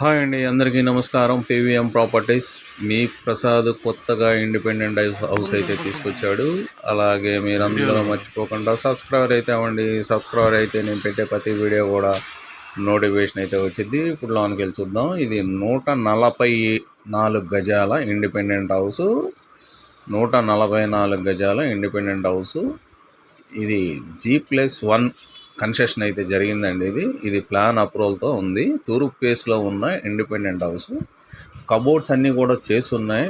Hi అండి అందరికీ నమస్కారం. పీవీఎం ప్రాపర్టీస్ మీ ప్రసాద్ కొత్తగా ఇండిపెండెంట్ హౌస్- హౌస్ అయితే తీసుకొచ్చాడు. అలాగే మీరందరూ మర్చిపోకుండా సబ్స్క్రైబర్ అయితే అవ్వండి. సబ్స్క్రైబర్ అయితే నేను పెట్టే ప్రతి వీడియో కూడా నోటిఫికేషన్ అయితే వచ్చింది. ఇప్పుడు లోనికి వెళ్ళి చూద్దాం. ఇది నూట నలభై నాలుగు గజాల ఇండిపెండెంట్ హౌస్. నూట నలభై నాలుగు గజాల ఇండిపెండెంట్ హౌస్. ఇది జీ ప్లస్ వన్ కన్సెషన్ అయితే జరిగిందండి ఇది. ఇది ప్లాన్ అప్రూవల్తో ఉంది. తూర్పు ఫేస్లో ఉన్న ఇండిపెండెంట్ హౌస్ కబోర్డ్స్ అన్నీ కూడా చేసి ఉన్నాయి.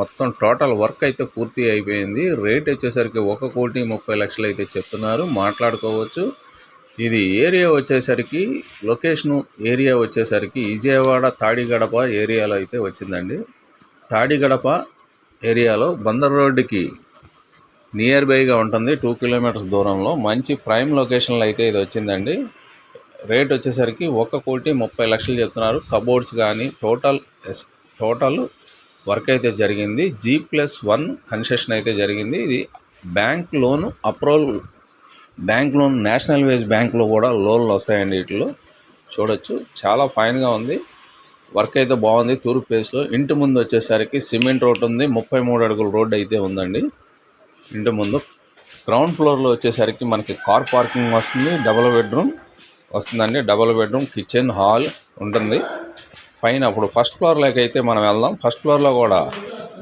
మొత్తం టోటల్ వర్క్ అయితే పూర్తి అయిపోయింది. రేట్ వచ్చేసరికి ఒక కోటి ముప్పై లక్షలు అయితే చెప్తున్నారు. మాట్లాడుకోవచ్చు. ఇది ఏరియా వచ్చేసరికి లొకేషను ఏరియా వచ్చేసరికి విజయవాడ తాడిగడప ఏరియాలో అయితే వచ్చిందండి. తాడిగడప ఏరియాలో బందర్ రోడ్డుకి నియర్ బైగా ఉంటుంది టూ కిలోమీటర్స్ దూరంలో. మంచి ప్రైమ్ లొకేషన్లో అయితే ఇది వచ్చిందండి. రేట్ వచ్చేసరికి ఒక కోటి ముప్పై లక్షలు చెప్తున్నారు. కబోర్డ్స్ కానీ టోటల్ ఎస్ టోటల్ వర్క్ అయితే జరిగింది. జీ ప్లస్ వన్ కన్సెషన్ అయితే జరిగింది. ఇది bank loan approval bank loan national wage బ్యాంక్లో కూడా లోన్లు వస్తాయండి వీటిలో. చూడొచ్చు. చాలా ఫైన్గా ఉంది. వర్క్ అయితే బాగుంది. తూర్పు ప్లేస్లో ఇంటి ముందు వచ్చేసరికి సిమెంట్ రోడ్ ఉంది. ముప్పై మూడు అడుగుల రోడ్ అయితే ఉందండి. ఇంటి ముందు గ్రౌండ్ ఫ్లోర్లో వచ్చేసరికి మనకి కార్ పార్కింగ్ వస్తుంది డబుల్ బెడ్రూమ్ వస్తుందండి. డబుల్ బెడ్రూమ్ కిచెన్ హాల్ ఉంటుంది. పైన అప్పుడు ఫస్ట్ ఫ్లోర్లోకి అయితే మనం వెళ్దాం. ఫస్ట్ ఫ్లోర్లో కూడా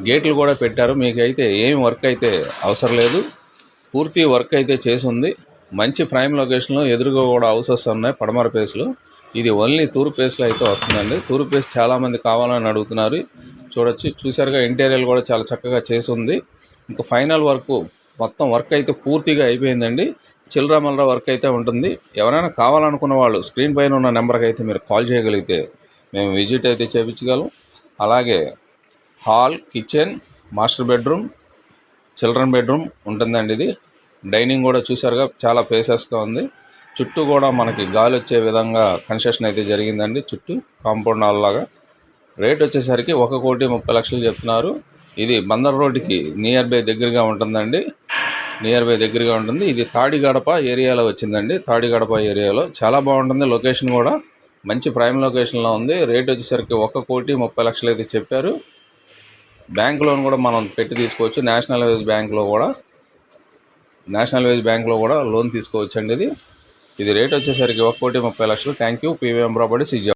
గేట్లు కూడా పెట్టారు. మీకు అయితే ఏం వర్క్ అయితే అవసరం లేదు. పూర్తి వర్క్ అయితే చేసి ఉంది మంచి ప్రైమ్ లొకేషన్లో ఎదురుగా కూడా హౌసెస్ ఉన్నాయి పడమర ప్లేస్లో. ఇది ఓన్లీ తూరు ప్లేస్లో అయితే వస్తుందండి. తూరు ప్లేస్ చాలామంది కావాలని అడుగుతున్నారు. చూడొచ్చు చూసారుగా ఇంటీరియర్ కూడా చాలా చక్కగా చేసి ఉంది ఇంకా ఫైనల్ వర్క్ మొత్తం వర్క్ అయితే పూర్తిగా అయిపోయిందండి. చిల్లర మల్లర వర్క్ అయితే ఉంటుంది. ఎవరైనా కావాలనుకున్న వాళ్ళు స్క్రీన్ పైన ఉన్న నెంబర్కి అయితే మీరు కాల్ చేయగలిగితే మేము విజిట్ అయితే చేయించగలం అలాగే hall kitchen master bedroom children bedroom ఉంటుందండి ఇది. డైనింగ్ కూడా చూసారుగా చాలా ఫేసెస్గా ఉంది. చుట్టూ కూడా మనకి గాలి వచ్చే విధంగా కన్స్ట్రక్షన్ అయితే జరిగిందండి. చుట్టూ కాంపౌండ్ హాల్ లాగా. రేట్ వచ్చేసరికి ఒక కోటి ముప్పై లక్షలు చెప్తున్నారు. ఇది బందర్ రోడ్డుకి నియర్ బై దగ్గరగా ఉంటుందండి. నియర్ బై దగ్గరగా ఉంటుంది. ఇది తాడిగడప ఏరియాలో వచ్చిందండి. తాడిగడప ఏరియాలో చాలా బాగుంటుంది లొకేషన్ కూడా. మంచి ప్రైమ్ లొకేషన్లో ఉంది. రేట్ వచ్చేసరికి ఒక కోటి ముప్పై లక్షలు అయితే చెప్పారు. బ్యాంక్ లోన్ కూడా మనం పెట్టి తీసుకోవచ్చు. నేషనల్ హైవేస్ బ్యాంక్లో కూడా. నేషనల్ హైవేస్ బ్యాంక్లో కూడా లోన్ తీసుకోవచ్చు అండి ఇది. ఇది రేట్ వచ్చేసరికి ఒక కోటి ముప్పై లక్షలు. Thank you PVM property is a